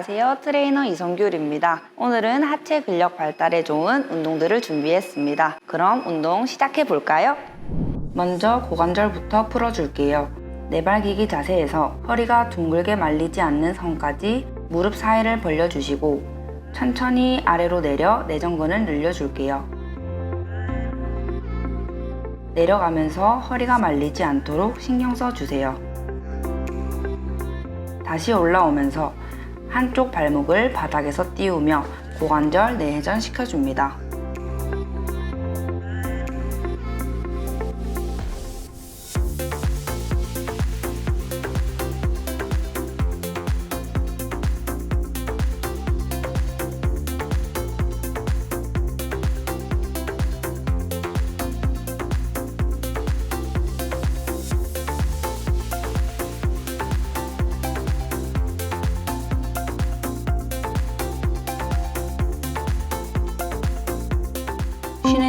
안녕하세요. 트레이너 이성귤입니다. 오늘은 하체 근력 발달에 좋은 운동들을 준비했습니다. 그럼 운동 시작해 볼까요? 먼저 고관절부터 풀어줄게요. 내발기기 자세에서 허리가 둥글게 말리지 않는 선까지 무릎 사이를 벌려주시고 천천히 아래로 내려 내전근을 늘려줄게요. 내려가면서 허리가 말리지 않도록 신경 써주세요. 다시 올라오면서 한쪽 발목을 바닥에서 띄우며 고관절 내회전 시켜줍니다.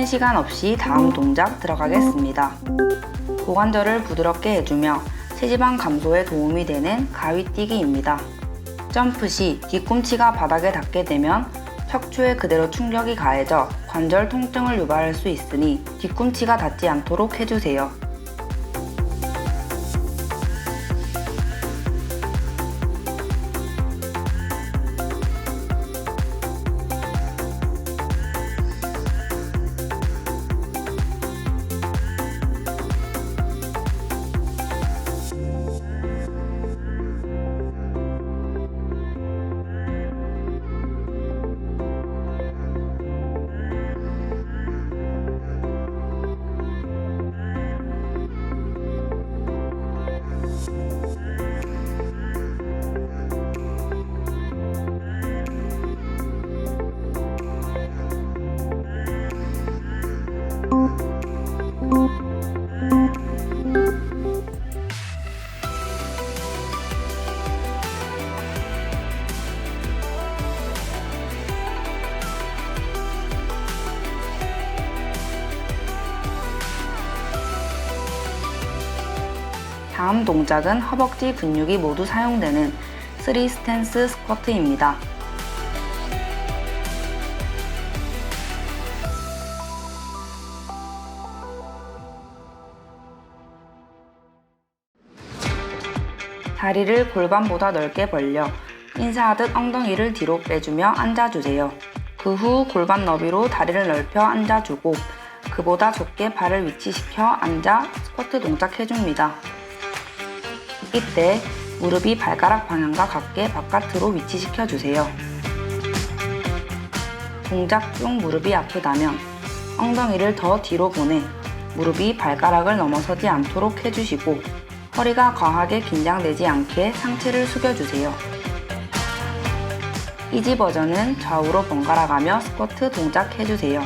쉬는 시간 없이 다음 동작 들어가겠습니다. 고관절을 부드럽게 해주며 체지방 감소에 도움이 되는 가위뛰기입니다. 점프 시 뒤꿈치가 바닥에 닿게 되면 척추에 그대로 충격이 가해져 관절 통증을 유발할 수 있으니 뒤꿈치가 닿지 않도록 해주세요. Bye. 다음 동작은 허벅지 근육이 모두 사용되는 3 스탠스 스쿼트입니다. 다리를 골반보다 넓게 벌려 인사하듯 엉덩이를 뒤로 빼주며 앉아주세요. 그 후 골반 너비로 다리를 넓혀 앉아주고 그보다 좁게 발을 위치시켜 앉아 스쿼트 동작 해줍니다. 이때 무릎이 발가락 방향과 같게 바깥으로 위치시켜 주세요. 동작 중 무릎이 아프다면 엉덩이를 더 뒤로 보내 무릎이 발가락을 넘어서지 않도록 해주시고 허리가 과하게 긴장되지 않게 상체를 숙여주세요. 이지 버전은 좌우로 번갈아 가며 스쿼트 동작 해주세요.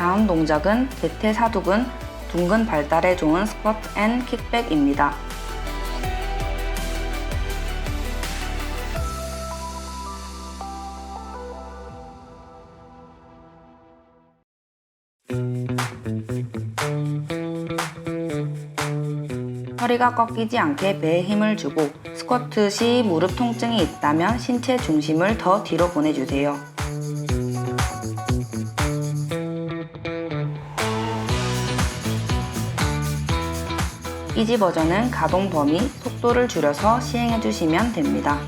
다음 동작은 대퇴사두근 둥근 발달에 좋은 스쿼트 앤 킥백입니다. 허리가 꺾이지 않게 배에 힘을 주고 스쿼트 시 무릎 통증이 있다면 신체 중심을 더 뒤로 보내주세요. 이지 버전은 가동 범위, 속도를 줄여서 시행해 주시면 됩니다.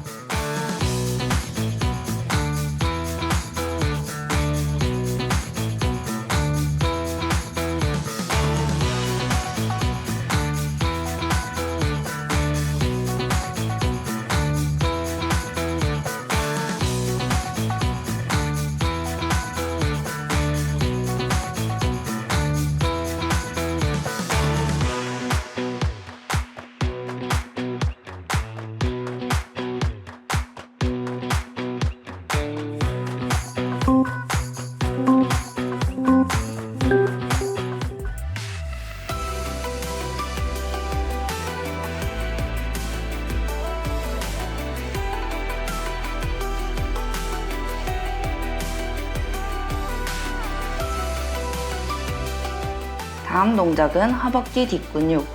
다음 동작은 허벅지 뒷근육,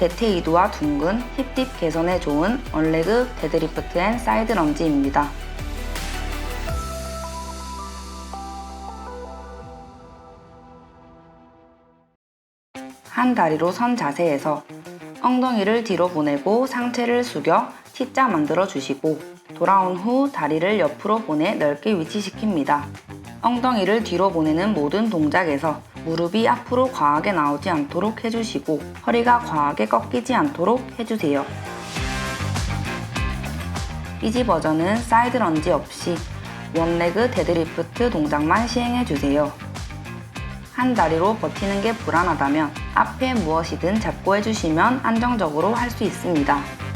대퇴이두와 둥근, 힙딥 개선에 좋은 얼레그 데드리프트 앤 사이드 런지입니다. 한 다리로 선 자세에서 엉덩이를 뒤로 보내고 상체를 숙여 T자 만들어 주시고 돌아온 후 다리를 옆으로 보내 넓게 위치시킵니다. 엉덩이를 뒤로 보내는 모든 동작에서 무릎이 앞으로 과하게 나오지 않도록 해주시고 허리가 과하게 꺾이지 않도록 해주세요. 이지 버전은 사이드 런지 없이 원레그 데드리프트 동작만 시행해주세요. 한 다리로 버티는 게 불안하다면 앞에 무엇이든 잡고 해주시면 안정적으로 할 수 있습니다.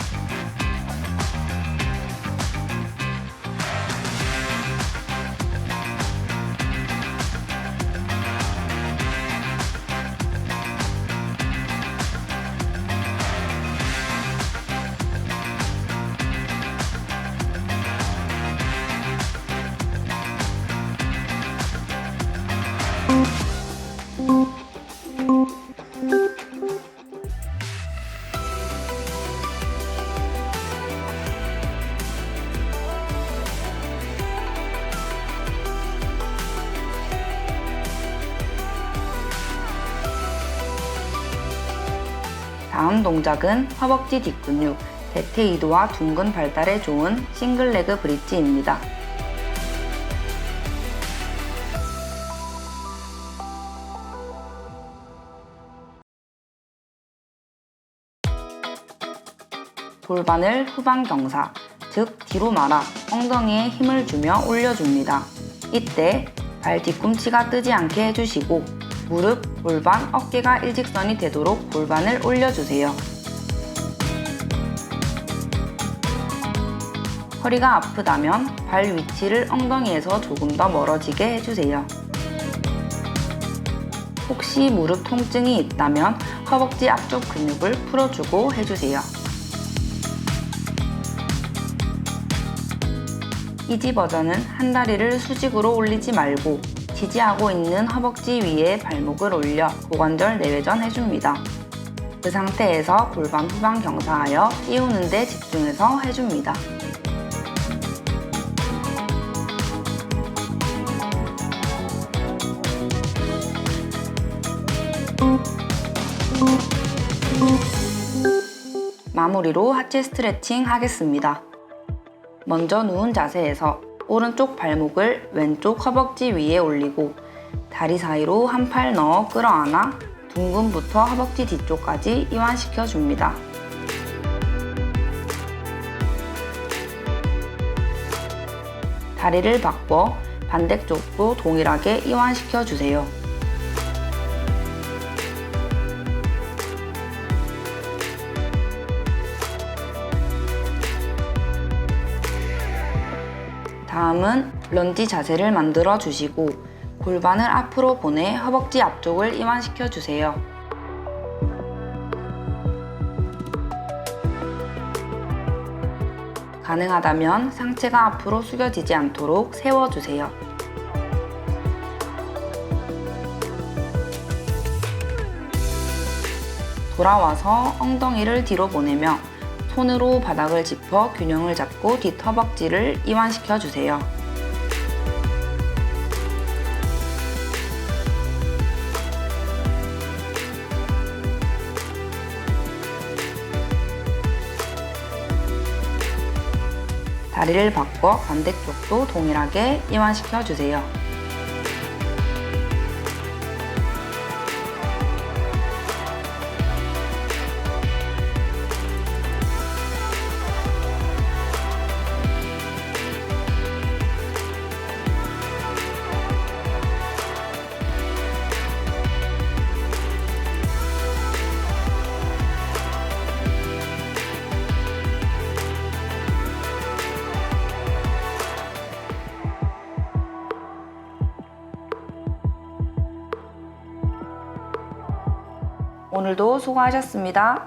다음 동작은 허벅지 뒷근육, 대퇴 이도와 둥근 발달에 좋은 싱글레그 브릿지입니다. 골반을 후방 경사, 즉 뒤로 말아 엉덩이에 힘을 주며 올려줍니다. 이때 발 뒤꿈치가 뜨지 않게 해주시고 무릎, 골반, 어깨가 일직선이 되도록 골반을 올려주세요. 허리가 아프다면 발 위치를 엉덩이에서 조금 더 멀어지게 해주세요. 혹시 무릎 통증이 있다면 허벅지 앞쪽 근육을 풀어주고 해주세요. 이지 버전은 한 다리를 수직으로 올리지 말고 지지하고 있는 허벅지 위에 발목을 올려 고관절 내외전 해줍니다. 그 상태에서 골반 후방 경사하여 띄우는 데 집중해서 해줍니다. 마무리로 하체 스트레칭 하겠습니다. 먼저 누운 자세에서 오른쪽 발목을 왼쪽 허벅지 위에 올리고 다리 사이로 한 팔 넣어 끌어안아 둥근부터 허벅지 뒤쪽까지 이완시켜 줍니다. 다리를 바꿔 반대쪽도 동일하게 이완시켜 주세요. 다음은 런지 자세를 만들어 주시고 골반을 앞으로 보내 허벅지 앞쪽을 이완시켜 주세요. 가능하다면 상체가 앞으로 숙여지지 않도록 세워주세요. 돌아와서 엉덩이를 뒤로 보내며 손으로 바닥을 짚어 균형을 잡고 뒷허벅지를 이완시켜 주세요. 다리를 바꿔 반대쪽도 동일하게 이완시켜 주세요. 오늘도 수고하셨습니다.